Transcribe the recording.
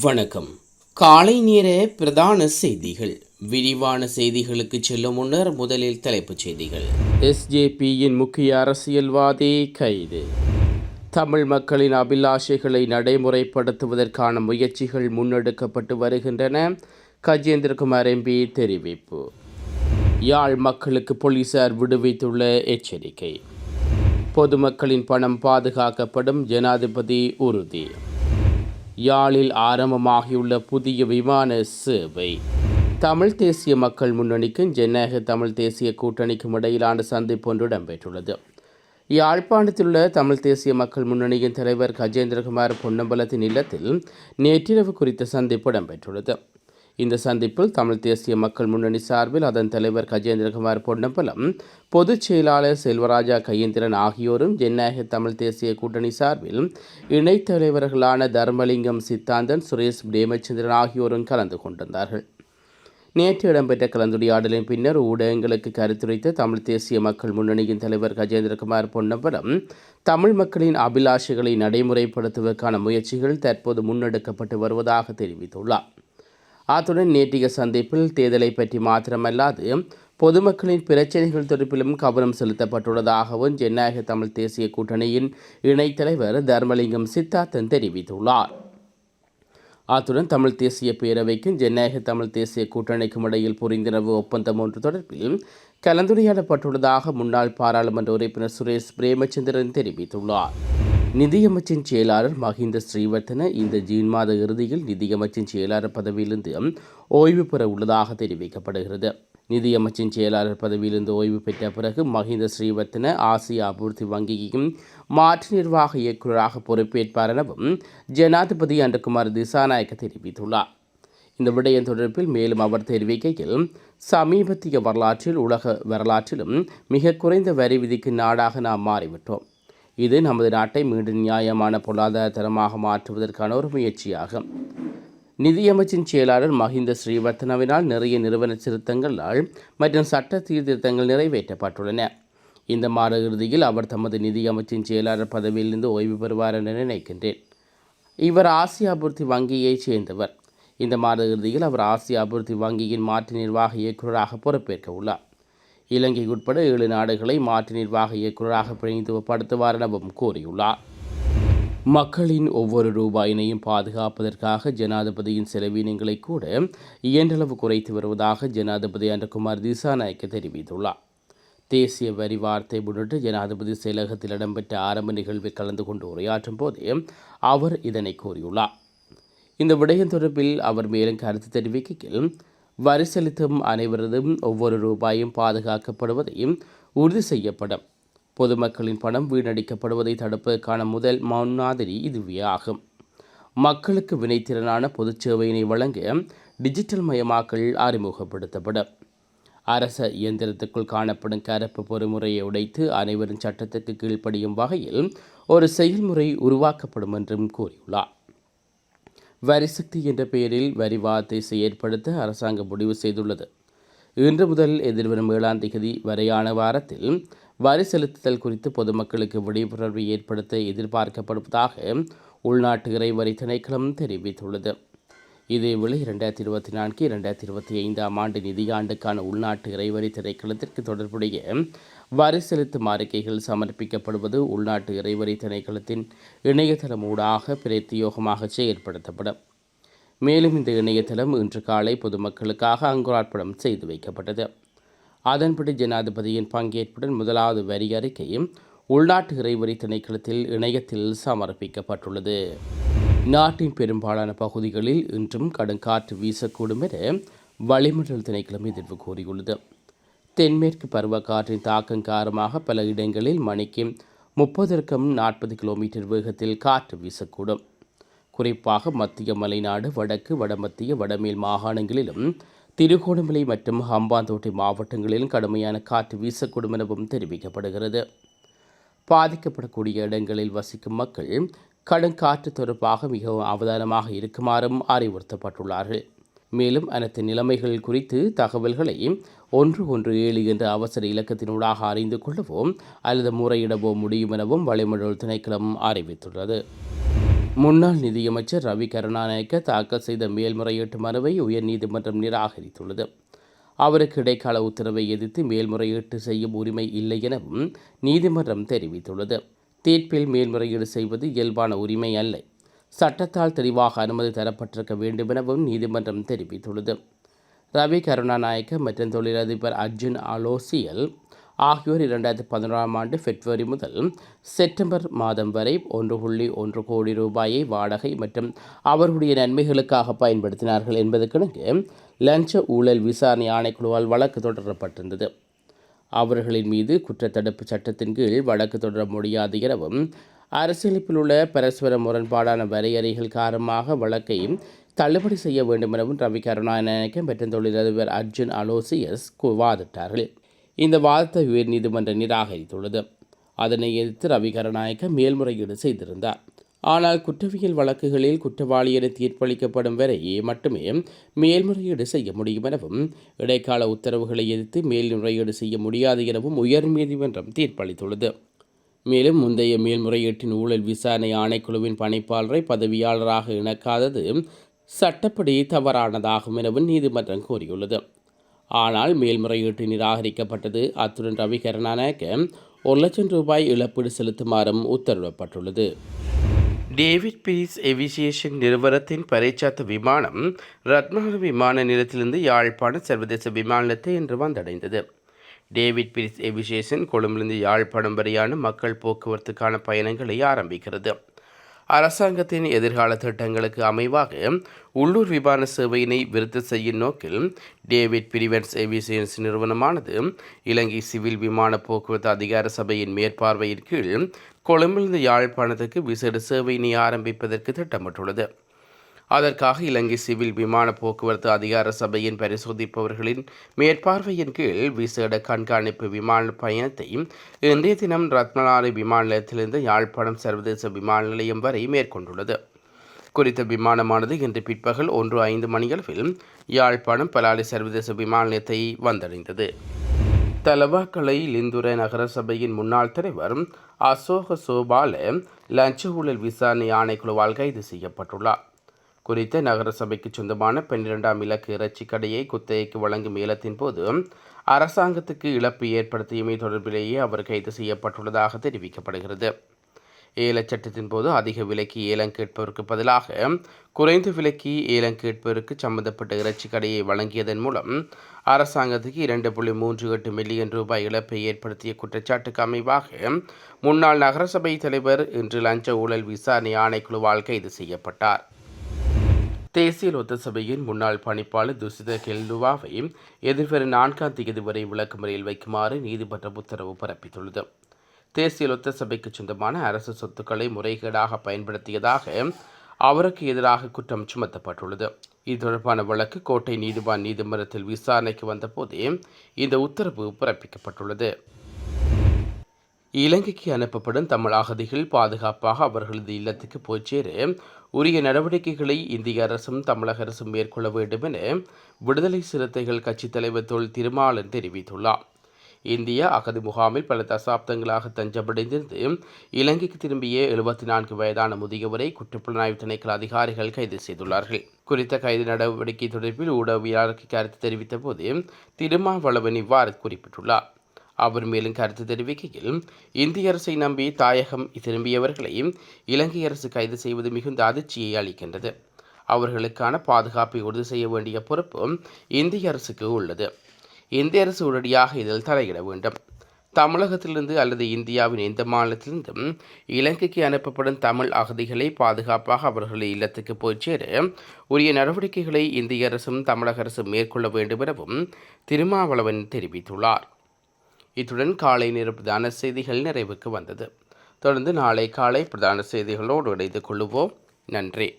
வணக்கம். காலை நேர பிரதான செய்திகள். விரிவான செய்திகளுக்கு செல்லும் முன்னர் முதலில் தலைப்புச் செய்திகள். எஸ்ஜேபியின் முக்கிய அரசியல்வாதி கைது. தமிழ் மக்களின் அபிலாஷைகளை நடைமுறைப்படுத்துவதற்கான முயற்சிகள் முன்னெடுக்கப்பட்டு வருகின்றன. கஜேந்திரகுமார் எம்பி தெரிவிப்பு. யாழ் மக்களுக்கு போலீசார் விடுவித்துள்ள எச்சரிக்கை. பொதுமக்களின் பணம் பாதுகாக்கப்படும் ஜனாதிபதி உறுதி. யாழில் ஆரம்பமாகியுள்ள புதிய விமான சேவை. தமிழ் தேசிய மக்கள் முன்னணிக்கும் ஜனநாயக தமிழ் தேசிய கூட்டணிக்கும் இடையிலான சந்திப்பு ஒன்று இடம்பெற்றுள்ளது. யாழ்ப்பாணத்தில் உள்ள தமிழ் தேசிய மக்கள் முன்னணியின் தலைவர் கஜேந்திரகுமார் பொன்னம்பலத்தின் இல்லத்தில் நேற்றிரவு குறித்த சந்திப்பு இடம்பெற்றுள்ளது. இந்த சந்திப்பில் தமிழ் தேசிய மக்கள் முன்னணி சார்பில் அதன் தலைவர் கஜேந்திரகுமார் பொன்னம்பலம் பொதுச் செயலாளர் செல்வராஜா கையேந்திரன் ஆகியோரும் ஜனநாயக தமிழ் தேசிய கூட்டணி சார்பில் இணைத் தலைவர்களான தர்மலிங்கம் சித்தாந்தன் சுரேஷ் பிரேமச்சந்திரன் ஆகியோரும் கலந்து கொண்டிருந்தார்கள். நேற்று இடம்பெற்ற கலந்துரையாடலின் பின்னர் ஊடகங்களுக்கு கருத்துரைத்த தமிழ் தேசிய மக்கள் முன்னணியின் தலைவர் கஜேந்திரகுமார் பொன்னம்பலம் தமிழ் மக்களின் அபிலாஷைகளை நடைமுறைப்படுத்துவதற்கான முயற்சிகள் தற்போது முன்னெடுக்கப்பட்டு வருவதாக தெரிவித்துள்ளார். அத்துடன் நேற்றைய சந்திப்பில் தேர்தலை பற்றி மாத்திரமல்லாது பொதுமக்களின் பிரச்சனைகள் தொடர்பிலும் கவனம் செலுத்தப்பட்டுள்ளதாகவும் ஜனநாயக தமிழ் தேசிய கூட்டணியின் இணைத் தலைவர் தர்மலிங்கம் சித்தார்த்தன் தெரிவித்துள்ளார். அத்துடன் தமிழ் தேசிய பேரவைக்கும் ஜனநாயக தமிழ் தேசிய கூட்டணிக்கும் இடையில் புரிந்துணர்வு ஒப்பந்தம் ஒன்று தொடர்பில் கலந்துரையாடப்பட்டுள்ளதாக முன்னாள் பாராளுமன்ற உறுப்பினர் சுரேஷ் பிரேமச்சந்திரன் தெரிவித்துள்ளார். நிதியமைச்சின் செயலாளர் மஹிந்த ஸ்ரீவர்த்தன இந்த ஜூன் மாத இறுதியில் நிதியமைச்சின் செயலாளர் பதவியிலிருந்து ஓய்வு பெற உள்ளதாக தெரிவிக்கப்படுகிறது. நிதியமைச்சின் செயலாளர் பதவியிலிருந்து ஓய்வு பெற்ற பிறகு மஹிந்த ஸ்ரீவர்த்தன ஆசிய அபிவிருத்தி வங்கியின் மாற்று நிர்வாக இயக்குநராக பொறுப்பேற்பார் எனவும் ஜனாதிபதி அன்றகுமார் திசாநாயக்க தெரிவித்துள்ளார். இந்த விடயம் தொடர்பில் மேலும் அவர் தெரிவிக்கையில் சமீபத்திய வரலாற்றில் உலக வரலாற்றிலும் மிக குறைந்த வரி விதிக்கும் நாடாக நாம் மாறிவிட்டோம். இது நமது நாட்டை மீண்டும் நியாயமான பொருளாதார தரமாக மாற்றுவதற்கான ஒரு முயற்சியாகும். நிதியமைச்சின் செயலாளர் மஹிந்த ஸ்ரீவர்த்தனவினால் நிறைய நிறுவன திருத்தங்களால் மற்றும் சட்ட சீர்திருத்தங்கள் நிறைவேற்றப்பட்டுள்ளன. இந்த மாத இறுதியில் அவர் தமது நிதியமைச்சின் செயலாளர் பதவியிலிருந்து ஓய்வு பெறுவார் என நினைக்கின்றேன். இவர் ஆசிய அபிவிருத்தி வங்கியைச் சேர்ந்தவர். இந்த மாத இறுதியில் அவர் ஆசிய அபிவிருத்தி வங்கியின் மாற்று நிர்வாக இயக்குநராக பொறுப்பேற்க உள்ளார். இலங்கை உட்பட ஏழு நாடுகளை மாற்று நிர்வாக இயக்குநராக பிரதிநிதித்துவப்படுத்துவார் எனவும் கூறியுள்ளார். மக்களின் ஒவ்வொரு ரூபாயினையும் பாதுகாப்பதற்காக ஜனாதிபதியின் செலவினங்களை கூட இயன்றளவு குறைத்து வருவதாக ஜனாதிபதி அன்றகுமார் திசாநாயக்க தெரிவித்துள்ளார். தேசிய வரி வார்த்தை முன்னிட்டு ஜனாதிபதி செயலகத்தில் இடம்பெற்ற ஆரம்ப நிகழ்வில் கலந்து கொண்டு உரையாற்றும் போதே அவர் இதனை கூறியுள்ளார். இந்த விடயம் தொடர்பில் அவர் மேலும் கருத்து தெரிவிக்கையில் வரி செலுத்தும் அனைவரதும் ஒவ்வொரு ரூபாயும் பாதுகாக்கப்படுவதையும் உறுதி செய்யப்படும். பொதுமக்களின் பணம் வீணடிக்கப்படுவதை தடுப்பதற்கான முதல் முன்மாதிரி இதுவே ஆகும். மக்களுக்கு வினைத்திறனான பொதுச் சேவையினை வழங்க டிஜிட்டல் மயமாக்கல் அறிமுகப்படுத்தப்படும். அரச இயந்திரத்துக்குள் காணப்படும் கரப்பு பொறுமுறையை உடைத்து அனைவரும் சட்டத்துக்கு கீழ்ப்படியும் வகையில் ஒரு செயல்முறை உருவாக்கப்படும் என்றும் கூறியுள்ளார். வரிசக்தி என்ற பெயரில் வரிவாதத்தை செயற்படுத்த அரசாங்கம் முடிவு செய்துள்ளது. இன்று முதல் எதிர்வரும் ஏழாம் தேதி வரையான வாரத்தில் வரி செலுத்துதல் குறித்து பொதுமக்களுக்கு விழிப்புணர்வு ஏற்படுத்த எதிர்பார்க்கப்படுவதாக உள்நாட்டு இறைவரி திணைக்களம் தெரிவித்துள்ளது. இதேவேளை இரண்டாயிரத்தி இருபத்தி நான்கு இரண்டாயிரத்தி இருபத்தி ஐந்தாம் ஆண்டு நிதியாண்டுக்கான உள்நாட்டு இறைவரி திரைக்களத்திற்கு தொடர்புடைய வரி செலுத்தும் அறிக்கைகள் சமர்ப்பிக்கப்படுவது உள்நாட்டு இறைவரி திணைக்களத்தின் இணையதளம் ஊடாக பிரத்தியோகமாக செயற்படுத்தப்படும். மேலும் இந்த இணையதளம் இன்று காலை பொதுமக்களுக்காக அங்குரார்ப்பணம் செய்து வைக்கப்பட்டது. அதன்படி ஜனாதிபதியின் பங்கேற்புடன் முதலாவது வரி அறிக்கையும் உள்நாட்டு இறைவரி திணைக்களத்தில் இணையத்தில் சமர்ப்பிக்கப்பட்டுள்ளது. நாட்டின் பெரும்பாலான பகுதிகளில் இன்றும் கடும் காற்று வீசக்கூடும் என வளிமண்டல் திணைக்களம் எதிர்வு கூறியுள்ளது. தென்மேற்கு பருவக்காற்றின் தாக்கம் காரணமாக பல இடங்களில் மணிக்கு முப்பதற்கும் நாற்பது கிலோமீட்டர் வேகத்தில் காற்று வீசக்கூடும். குறிப்பாக மத்திய மலைநாடு வடக்கு வடமத்திய வடமேல் மாகாணங்களிலும் திருகோணமலை மற்றும் ஹம்பாந்தோட்டை மாவட்டங்களிலும் கடுமையான காற்று வீசக்கூடும் எனவும் தெரிவிக்கப்படுகிறது. பாதிக்கப்படக்கூடிய இடங்களில் வசிக்கும் மக்கள் கடுங்காற்று தொடர்பாக மிகவும் அவதானமாக இருக்குமாறும் அறிவுறுத்தப்பட்டுள்ளார்கள். மேலும் அனைத்து நிலைமைகள் குறித்து தகவல்களை ஒன்று ஒன்று ஏழு என்ற அவசர இலக்கத்தினூடாக அறிந்து கொள்ளவும் அல்லது முறையிடவோ முடியும் எனவும் வளிமண்டல் திணைக்களம் அறிவித்துள்ளது. முன்னாள் நிதியமைச்சர் ரவி கருணாநாயக்க தாக்கல் செய்த மேல்முறையீட்டு மனுவை உயர்நீதிமன்றம் நிராகரித்துள்ளது. அவருக்கு இடைக்கால உத்தரவை எதிர்த்து மேல்முறையீட்டு செய்யும் உரிமை இல்லை எனவும் நீதிமன்றம் தெரிவித்துள்ளது. தீர்ப்பில் மேல்முறையீடு செய்வது இயல்பான உரிமை அல்ல. சட்டத்தால் தெளிவாக அனுமதி தரப்பட்டிருக்க வேண்டுமெனவும் நீதிமன்றம் தெரிவித்துள்ளது. ரவி கருணாநாயக்க மற்றும் தொழிலதிபர் அர்ஜுன் அலோசியல் ஆகியோர் இரண்டாயிரத்தி பதினோராம் ஆண்டு பிப்ரவரி முதல் செப்டம்பர் மாதம் வரை ஒன்று புள்ளி ஒன்று கோடி ரூபாயை வாடகை மற்றும் அவர்களுடைய நன்மைகளுக்காக பயன்படுத்தினார்கள் என்பதற்கிணங்க லஞ்ச ஊழல் விசாரணை ஆணைக்குழுவால் வழக்கு தொடரப்பட்டிருந்தது. அவர்களின் மீது குற்றத்தடுப்பு சட்டத்தின் கீழ் வழக்கு தொடர முடியாது எனவும் அரசியலமைப்பில் உள்ள பரஸ்பர முரண்பாடான வரையறைகள் காரணமாக வழக்கை தள்ளுபடி செய்ய வேண்டும் எனவும் ரவி கருணாநாயக்க மற்றும் தொழிலதிபர் அர்ஜுன் அலோசியஸ் வாதிட்டார்கள். இந்த வாதத்தை உயர்நீதிமன்றம் நிராகரித்துள்ளது. அதனை எதிர்த்து ரவி கருணாயக்க மேல்முறையீடு செய்திருந்தார். ஆனால் குற்றவியல் வழக்குகளில் குற்றவாளி என தீர்ப்பளிக்கப்படும் வரை மட்டுமே மேல்முறையீடு செய்ய முடியும் எனவும் இடைக்கால உத்தரவுகளை எதிர்த்து மேல்முறையீடு செய்ய முடியாது எனவும் உயர்நீதிமன்றம் தீர்ப்பளித்துள்ளது. மேலும் முந்தைய மேல்முறையீட்டின் ஊழல் விசாரணை ஆணைக்குழுவின் பணிப்பாளரை பதவியாளராக இணக்காதது சட்டப்படி தவறானதாகும் எனவும் நீதிமன்றம் கூறியுள்ளது. ஆனால் மேல்முறையீட்டு நிராகரிக்கப்பட்டது அத்துடன் ரவி கருணாநாயக்க ஒரு லட்சம் ரூபாய் இழப்பீடு செலுத்துமாறும் உத்தரவிடப்பட்டுள்ளது. டேவிட் பீஸ் எவிசியேஷன் நிறுவனத்தின் பறைச்சாத்த விமானம் ரத்மஹர் விமான நிலையத்திலிருந்து யாழ்ப்பாண சர்வதேச விமான நிலையத்தை இன்று வந்தடைந்தது. டேவிட் பீஸ் எவிசியேஷன் கொழும்பிலிருந்து யாழ்ப்பாணம் வரையான மக்கள் போக்குவரத்துக்கான பயணங்களை ஆரம்பிக்கிறது. அரசாங்கத்தின் எதிர்கால திட்டங்களுக்கு அமைவாக உள்ளூர் விமான சேவையினை விருத்தி செய்யும் நோக்கில் டேவிட் பிரிவென்ஸ் ஏவியேஷன்ஸ் நிறுவனமானது இலங்கை சிவில் விமான போக்குவரத்து அதிகார சபையின் மேற்பார்வையின் கீழ் கொழும்பிலிருந்து யாழ்ப்பாணத்துக்கு விசேட சேவையினை ஆரம்பிப்பதற்கு திட்டமிட்டுள்ளது. அதற்காக இலங்கை சிவில் விமான போக்குவரத்து அதிகார சபையின் பரிசோதிப்பவர்களின் மேற்பார்வையின் கீழ் விசேட கண்காணிப்பு விமான பயணத்தை இன்றைய தினம் ரத்மலாரி விமான நிலையத்திலிருந்து யாழ்ப்பாணம் சர்வதேச விமான நிலையம் வரை மேற்கொண்டுள்ளது. குறித்த விமானமானது இன்று பிற்பகல் ஒன்று ஐந்து மணியளவில் யாழ்ப்பாணம் பலாலி சர்வதேச விமான நிலையத்தை வந்தடைந்தது. தலவாக்கலை லிந்துரை நகர சபையின் முன்னாள் தலைவர் அசோக சோபால லஞ்ச ஊழல் விசாரணை ஆணைக்குழுவால் கைது செய்யப்பட்டுள்ளார். குறித்த நகரசபைக்கு சொந்தமான பன்னிரெண்டாம் இலக்கு இறைச்சி கடையை குத்தகைக்கு வழங்கும் ஏலத்தின் போது அரசாங்கத்துக்கு இழப்பு ஏற்படுத்தியமை தொடர்பிலேயே அவர் கைது செய்யப்பட்டுள்ளதாக தெரிவிக்கப்படுகிறது. ஏலச்சட்டத்தின் போது அதிக விலைக்கு ஏலம் கேட்பவருக்கு பதிலாக குறைந்த விலைக்கு ஏலம் கேட்பவருக்கு சம்பந்தப்பட்ட இறைச்சி கடையை வழங்கியதன் மூலம் அரசாங்கத்துக்கு இரண்டு புள்ளி மூன்று எட்டு மில்லியன் ரூபாய் இழப்பை ஏற்படுத்திய குற்றச்சாட்டுக்கு அமைவாக முன்னாள் நகரசபை தலைவர் இன்று லஞ்ச ஊழல் விசாரணை ஆணைக்குழுவால் கைது செய்யப்பட்டார். தேசிய லொத்த சபையின் முன்னாள் பணிப்பாளர் துசித கெல்லுவாவை எதிர்வரும் நான்காம் தேதி வரை விளக்குமுறையில் வைக்குமாறு நீதிமன்றம் உத்தரவு பிறப்பித்துள்ளது. தேசிய லொத்த சபைக்கு சொந்தமான அரசு சொத்துக்களை முறைகேடாக பயன்படுத்தியதாக அவருக்கு எதிராக குற்றம் சுமத்தப்பட்டுள்ளது. இது தொடர்பான வழக்கு கோட்டை நீதிவான் நீதிமன்றத்தில் விசாரணைக்கு வந்தபோதே இந்த உத்தரவு பிறப்பிக்கப்பட்டுள்ளது. இலங்கைக்கு அனுப்பப்படும் தமிழ் அகதிகள் பாதுகாப்பாக அவர்களது இல்லத்துக்கு போய் சேர உரிய நடவடிக்கைகளை இந்திய அரசும் தமிழக அரசும் மேற்கொள்ள வேண்டும் என விடுதலை சிறுத்தைகள் கட்சித் தலைவர் தொல் திருமாலன் தெரிவித்துள்ளார். இந்திய அகதி முகாமில் பல தசாப்தங்களாக தஞ்சமடைந்திருந்து இலங்கைக்கு திரும்பிய எழுபத்தி நான்கு வயதான முதியவரை குற்றப்புலனாய்வு திணைக்கள அதிகாரிகள் கைது செய்துள்ளார்கள். குறித்த கைது நடவடிக்கை தொடர்பில் ஊடகவியலாளருக்கு கருத்து தெரிவித்த போது திருமாவளவன் இவ்வாறு குறிப்பிட்டுள்ளார். அவர் மேலும் கருத்து தெரிவிக்கையில் இந்திய அரசை நம்பி தாயகம் திரும்பியவர்களை இலங்கை அரசு கைது செய்வது மிகுந்த அதிர்ச்சியை அளிக்கின்றது. அவர்களுக்கான பாதுகாப்பை உறுதி செய்ய வேண்டிய பொறுப்பு இந்திய அரசுக்கு உள்ளது. இந்திய அரசு உடனடியாக இதில் தலையிட வேண்டும். தமிழகத்திலிருந்து அல்லது இந்தியாவின் எந்த மாநிலத்திலிருந்தும் இலங்கைக்கு அனுப்பப்படும் தமிழ் அகதிகளை பாதுகாப்பாக அவர்கள் இல்லத்துக்கு போய் சேர உரிய நடவடிக்கைகளை இந்திய அரசும் தமிழக அரசும் மேற்கொள்ள வேண்டும் எனவும் திருமாவளவன் தெரிவித்துள்ளார். இத்துடன் காலை நேர பிரதான செய்திகள் நிறைவுக்கு வந்தது. தொடர்ந்து நாளை காலை பிரதான செய்திகளோடு இணைந்து கொள்ளுவோம். நன்றி.